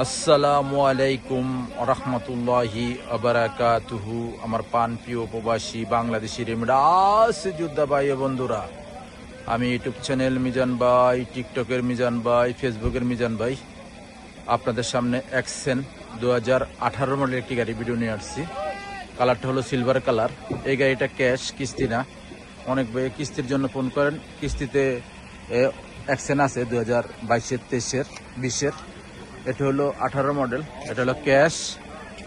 আসসালামু আলাইকুম রহমতুল্লাহি আবরাকাতুহু আমার পান প্রিয় প্রবাসী বাংলাদেশি রেমডাস যোদ্ধা ভাই বন্ধুরা, আমি ইউটিউব চ্যানেল মিজান ভাই, টিকটকের মিজান ভাই, ফেসবুকের মিজান ভাই। আপনাদের সামনে এক্সেন দু হাজার আঠারো মডেল একটি গাড়ি ভিডিও নিয়ে আসছি। কালারটা হলো সিলভার কালার এই গাড়িটা ক্যাশ কিস্তি না। অনেক কিস্তির জন্য ফোন করেন। কিস্তিতে অ্যাকশন আছে দু হাজার বাইশের, তেইশের, বিশের। এটা হলো আঠারো মডেল এটা হলো ক্যাশ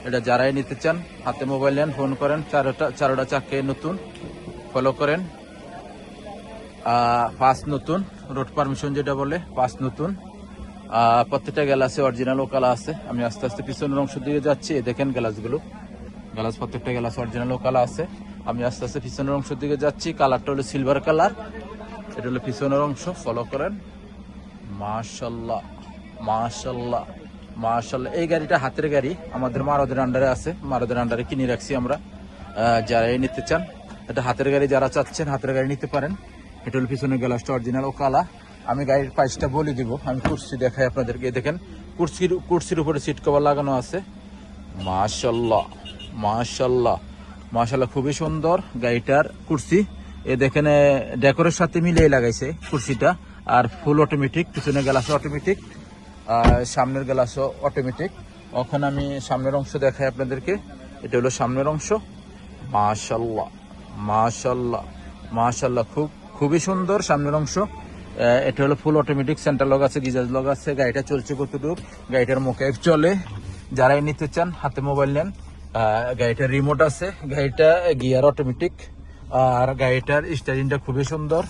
এটা যারাই নিতে চান, হাতে মোবাইল নেন ফোন করেন, চারোটা চারোটা চাকে নতুন ফলো করেন। পাঁচ নতুন রোড পারমিশন যেটা বলে, পাঁচ নতুন। প্রত্যেকটা গ্যালাসে অরিজিনাল ও কালা আছে। আমি আস্তে আস্তে পিছনের অংশ দিয়ে যাচ্ছি দেখেন গ্যালাসগুলো গ্যালাস প্রত্যেকটা গ্যালাস অরিজিনাল ও কালা আছে। আমি আস্তে আস্তে পিছনের অংশ দিকে যাচ্ছি কালারটা হলো সিলভার কালার এটা হলো পিছনের অংশ ফলো করেন। মাশাল্লাহ মাশাল্লাহ মাশাল্লাহ। এই গাড়িটা হাতের গাড়ি, আমাদের মারদের আন্ডারে আছে। মারদের আন্ডারে কিনে রাখছি আমরা। যারা এই নিতে চান, এটা হাতের গাড়ি যারা চাচ্ছেন, হাতের গাড়ি নিতে পারেন। এটা হলো পিছনের গ্লাসটা অরিজিনাল ও কালা। আমি গাড়ির প্রাইসটা বলে দিব। আমি কুর্সি দেখাই আপনাদেরকে। দেখেন, কুর্সির কুর্সির উপরে সিট কভার লাগানো আছে। মাশাল্লাহ মাশাল্লাহ মাশাল্লাহ, খুবই সুন্দর গাড়িটার কুর্সি। এ দেখেন ডেকোরের সাথে মিলিয়ে লাগাইছে কুর্সিটা। আর ফুল অটোমেটিক পিছনে গ্লাস অটোমেটিক সামনের গ্লাসও অটোমেটিক ওখানে আমি সামনের অংশ দেখাই আপনাদেরকে। এটা হলো সামনের অংশ। মাশাল্লাহ মাশাল্লাহ মাশাল্লাহ খুব, খুবই সুন্দর সামনের অংশ। এটা হলো ফুল অটোমেটিক সেন্টার লগ আছে গিজাজ লগ আছে। গাড়িটা চলছে কতটুকু গাড়িটার মুখে চলে। যারাই নিতে চান, হাতে মোবাইল নেন। গাড়িটার রিমোট আছে। গাড়িটা গিয়ার অটোমেটিক আর গাড়িটার স্টারিংটা খুবই সুন্দর।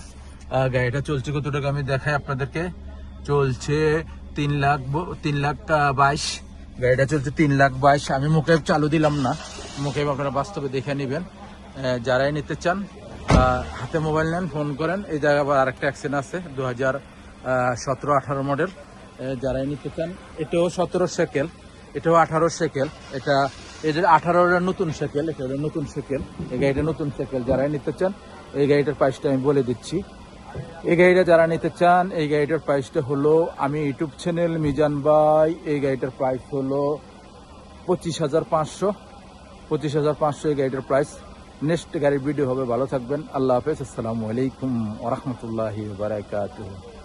গাড়িটা চলছে কতটুকু আমি দেখাই আপনাদেরকে। চলছে তিন লাখ তিন লাখ বাইশ। গাড়িটা চলছে তিন লাখ বাইশ। আমি মুখে চালু দিলাম না। মুখে আপনারা বাস্তবে দেখে নেবেন। যারাই নিতে চান হাতে মোবাইল নেন, ফোন করেন। এই জায়গায় আবার আরেকটা অ্যাক্সিডেন্ট আছে দু হাজার সতেরো, আঠারো মডেল যারাই নিতে চান, এটাও সতেরো সেকেল এটাও আঠারো সেকেল এটা এদের আঠারোর নতুন সেকেল এটা নতুন সেকেল এই গাড়িটা নতুন সেকেল যারাই নিতে চান, এই গাড়িটার প্রাইসটা আমি বলে দিচ্ছি। এই গাড়িটা যারা নিতে চান, এই গাড়িটার প্রাইসটা হলো, আমি ইউটিউব চ্যানেল মিজান ভাই, এই গাড়িটার প্রাইস হলো পঁচিশ হাজার পাঁচশো। পঁচিশ হাজার পাঁচশো এই গাড়িটার প্রাইস নেক্সট গাড়ির ভিডিও হবে, ভালো থাকবেন। আল্লাহ হাফেজ, আসসালামু আলাইকুম ওরহমতুল্লাহি বারাকাতুহ।